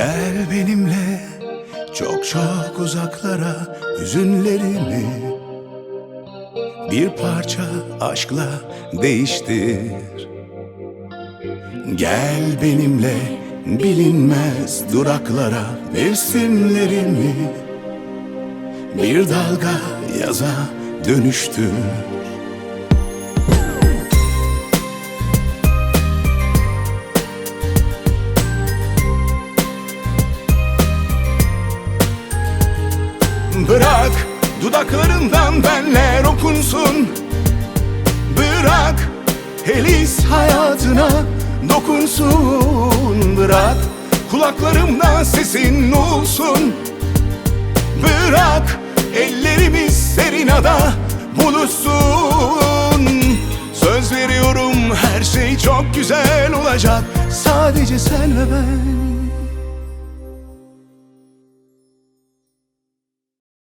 Gel benimle çok çok uzaklara hüzünlerimi. Bir parça aşkla değiştir. Gel benimle bilinmez duraklara mevsimlerimi. Bir dalga yaza dönüştür Bırak dudaklarından benler okunsun. Bırak helis hayatına dokunsun. Bırak kulaklarımda sesin olsun. Bırak ellerimiz serinada buluşsun. Söz veriyorum her şey çok güzel olacak. Sadece sen ve ben